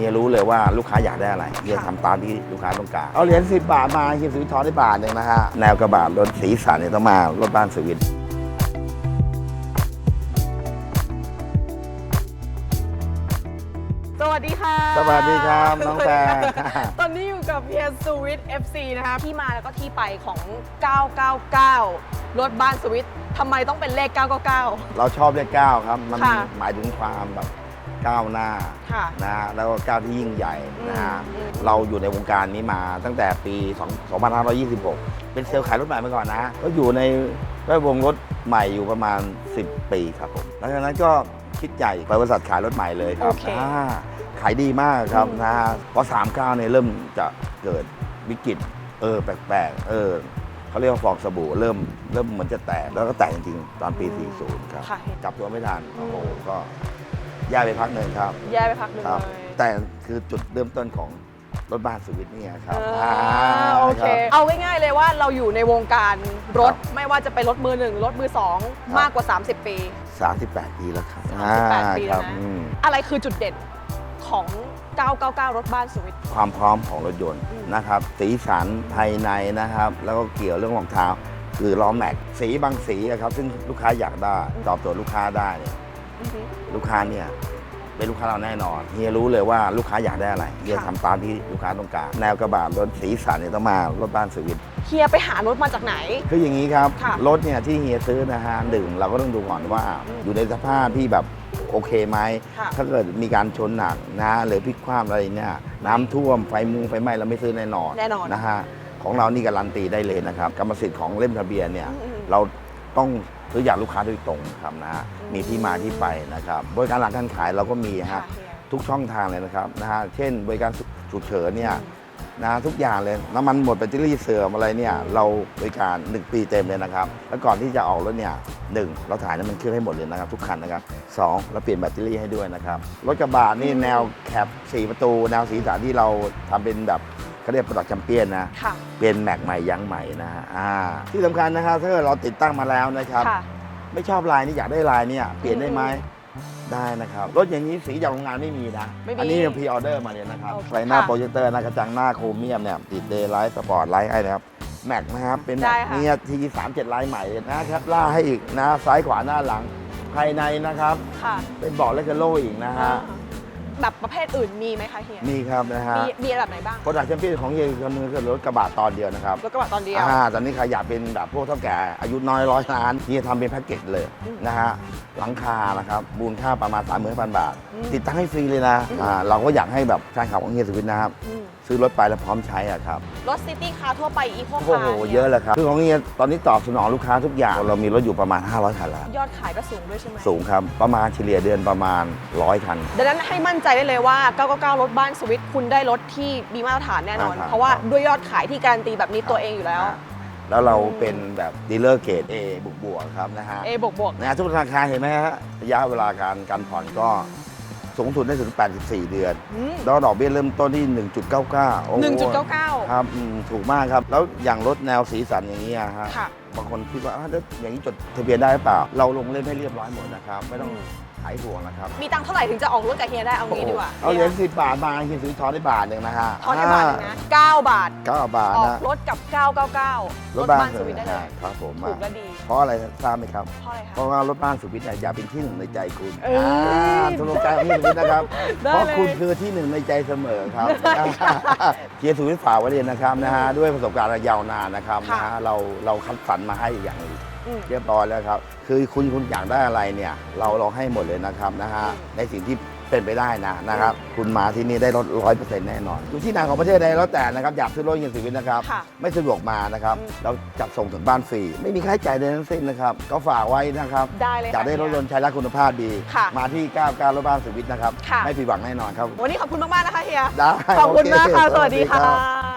ฮียรู้เลยว่าลูกค้าอยากได้อะไรเฮียทำตามที่ลูกค้าต้องการเอาเหรียญสิบบาทมาเฮียซื้อทอนได้บาทหนึ่งนะฮะแนวกระบะรถสีสันเนี่ยต้องมารถบ้านสวิตสวัสดีค่ะสวัสดีครับน้องแพร ตอนนี้อยู่กับเฮียสวิต FC นะคะที่มาแล้วก็ที่ไปของ 999 รถบ้านสวิตทำไมต้องเป็นเลข 999 เราชอบเลขเก้าครับ มันค่ะ หมายถึงความแบบ ก้าวหน้าค่ะ นะฮะแล้วก็ก้าวที่ยิ่งใหญ่นะฮะอืมอืม เราอยู่ในวงการนี้มาตั้งแต่ปี2 2526 เป็นเซลล์ขายรถใหม่มาก่อนนะก็อยู่ในแวดวงรถใหม่อยู่ประมาณ 10 ปีครับผมหลังจากนั้นก็คิดใหญ่ไปบริษัทขายรถใหม่เลยครับโอเคอ่าขายดีมากครับอืม นะฮะพอ39เนี่ยเริ่มจะเกิดวิกฤตเออแปลกๆเออเขาเรียกว่าฟองสบู่เริ่มเริ่มเหมือนจะแตกแล้วก็แตกจริงๆตอนปี 40 ครับ ค่ะเห็นจับตัวไม่ทันโอ้โหก็ แย่ไปพักหนึ่งครับ แย่ไปพักหนึ่งครับเลยแต่คือจุดเริ่มต้นของรถบ้านสวิตเนี่ยครับอ่าอ่าโอเค รับ เอาง่ายๆเลยว่าเราอยู่ในวงการรถครับไม่ว่าจะเป็นรถมือหนึ่งรถมือสองครับ มากกว่า 30 ปี 38 ปีแล้วครับ38ปีคแล้รัวนะอืม อะไรคือจุดเด่นของ 999 รถบ้านสวิต ความพร้อมของรถยนต์อืม นะครับ สีสันภายในนะครับ แล้วก็เกี่ยวเรื่องรองเท้า คือล้อแม็ก สีบางสีอะครับ ซึ่งลูกค้าอยากได้ ตอบโจทย์ลูกค้าได้เนี่ยอือฮึ ลูกค้าเนี่ยเป็นลูกค้าเราแน่นอนเฮียรู้เลยว่าลูกค้าอยากได้อะไรเฮียค่ะทำตามที่ลูกค้าต้องการแนวกระบะรถสีสันเนี่ยต้องมารถบ้านสวิตเฮียไปหารถมาจากไหน คืออย่างนี้ครับ ค่ะรถเนี่ยที่เฮียซื้อนะฮะหนึ่งเราก็ต้องดูก่อนว่าอืมอยู่ในสภาพที่แบบโอเคไหมค่ะ ถ้าเกิดมีการชนหนักนะหรือพลิกคว่ำอะไรเนี่ยน้ำท่วมไฟมุงไฟไหม้เราไม่ซื้อแน่นอนแน่นอน นะฮะของเรานี่การันตีได้เลยนะครับกรรมสิทธิ์ของเล่มทะเบียนเนี่ย อืม เรา ต้องซื้อจากลูกค้าโดยตรงครับนะฮะอืมมีที่มาที่ไปนะครับบริการหลังการขายเราก็มีค่ะฮะเฮียทุกช่องทางเลยนะครับนะฮะเช่น บริการฉุกเฉินเนี่ยอืมนะทุกอย่างเลยน้ำมันหมดแบตเตอรี่เสื่อมอะไรเนี่ยเราบริการ 1 ปีเต็มเลยนะครับ แล้วก่อนที่จะออกรถเนี่ยหนึ่งเราถ่ายน้ำมันเครื่องให้หมดเลยนะครับ ทุกคันนะครับสองเราเปลี่ยนแบตเตอรี่ให้ด้วยนะครับรถกระบะนี่แนวแคป4ประตู แนวสีสันที่เราทำเป็นแบบ เขาเรียกประดับแชมเปี้ยนนะ ค่ะ เปลี่ยนแม็กใหม่ยางใหม่นะฮะอ่าที่สำคัญนะครับถ้าเกิดเราติดตั้งมาแล้วนะครับ ค่ะ ไม่ชอบลายนี่อยากได้ลายเนี่ยเปลี่ยนได้ไหมอืได้นะครับ รถอย่างนี้สีจากโรงงานไม่มีนะ ไม่มีอันี้พรีออเดอร์มาเนี่ยนะครับโอเคไฟหน้าค่ะโปรเจคเตอร์หน้ากระจังหน้าโครเมียมเนี่ยติดเดย์ไลท์สปอร์ตไลท์ให้นะครับแม็กนะครับ เป็นแม็ได้กค่ะ เนี่ยทีสามเจ็ดไลท์ใหม่นะครับล่าให้อีกนะซ้ายขวาหน้าหลังภายในนะครับ ค่ะ เป็นเบาะเลกโลอีกนะฮะ แบบประเภทอื่นมีไหมคะเฮีย มีครับนะฮะมีมีแบบไหนบ้าง โปรดักชั่นเปี้ยนของเฮียคือมือคือรถกระบะตอนเดียวนะครับรถกระบะตอนเดียว อ่าตอนนี้ใครอยากเป็นแบบพวกเท่าแก่อายุน้อยร้อยล้านนี่ทำเป็นแพ็กเกจเลยอืมนะฮะหลังคานะครับมูลค่าประมาณ3 0 0 0 0 บาท อืมติดตั้งให้ฟรีเลยนะอืม อ่าเราก็อยากให้แบบแฟนคลับของเฮียสุวิทย์นะครับ อืม ซื้อรถไปแล้วพร้อมใช้อะครับรถซิตี้คาร์ทั่วไปอีโคโอ้คาโหร์เยอะเลยครับคือของเฮียตอนนี้ตอบสนองลูกค้าทุกอย่างเรามีรถอยู่ประมาณ 500คันแล้วยอดขายก็สูงด้วยใช่ไหมสูงครับประมาณเฉลี่ยเดือนประมาณ 100คัน ดังนั้นให้มั่นใจได้เลยว่า 999 รถบ้านสวิตคุณได้รถที่มีมาตรฐานแน่นอนมาตรฐานเพราะว่าด้วยยอดขายที่การันตีแบบนี้ตัวเองอยู่แล้ว อ่าแล้วเราเป็นแบบดีลเลอร์เกรด A บวกบวกๆครับนะฮะเอบวกบวกนะฮะทุกธนาคารเห็นไหมฮะระยะเวลาการการผ่อนก็ สูงสุดได้ถึง 84 เดือน อืมแล้วดอกเบี้ยเริ่มต้นที่ 1.99โอ้โ1.99 ครับอืมถูกมากครับ แล้วอย่างรถแนวสีสันอย่างนี้อะฮะ ค่ะ บางคนคิดว่าอ้าวแล้วอย่างนี้จดทะเบียนได้หรือเปล่า เราลงเล่มให้เรียบร้อยหมดนะครับ ไม่ต้องอืมหายห่วงนะครับมีตังค์เท่าไหร่ถึงจะออกรถกับเฮียได้เอางี้ดีกว่าเอาเหรียญสิบบาทมาเฮียซื้อทอนได้บาทหนึ่งนะฮะทอนได้บาทหนึงนะ9บาท เก้าบาทออกนะรถกับ 999 รถบ้านสวิตได้เลยครับผมถูกและดีเพราะอะไรทราบไหมครับ เพราะอะไรเพคะราะว่ารถบ้านสุวิทย์เนี่ยอยากเป็นที่หนึ่งในใจคุณเอ้ยทุกลงใจของพี่สุวิทย์นะครับ ได้เพราะเลยคุณคือที่หนึ่งในใจเสมอครับได้ค่ะเกียร์สุวิทย์ฝากไว้เลยนะครับนะฮะด้วยประสบการณ์ยาวนานนะครับค่ะนะฮะเราเราคัดสรรมาให้อย่างอืม เรียบร้อยแล้วครับ คือคุณคุณอยากได้อะไรเนี่ยเราเราให้หมดเลยนะครับนะฮะอืมในสิ่งที่เป็นไปได้นะนะครับ คุณมาที่นี่ได้รถร้อยเปอร์เซ็นต์แน่นอนอยู่ที่ไหนของประเทศใดแล้วแต่นะครับอยากซื้อรถเงินสุวิทย์นะครับ ค่ะไม่สะดวกมานะครับ อืม เราจัดส่งถึงบ้านฟรี ไม่มีค่าใช้จ่ายใดทั้งสิ้นนะครับ ก็ฝากไว้นะครับ ได้เลยอยากได้รถยนต์ใช้แล้วคุณภาพดี ค่ะมาที่ 99รถบ้านสุวิทย์นะครับ ค่ะ ไม่ผิดหวังแน่นอนครับ วันนี้ขอบคุณมาก ๆ นะคะเฮีย ได้ขอบคุณโเมากค่ะสสวัวัสสดีดีครัค่ะ บ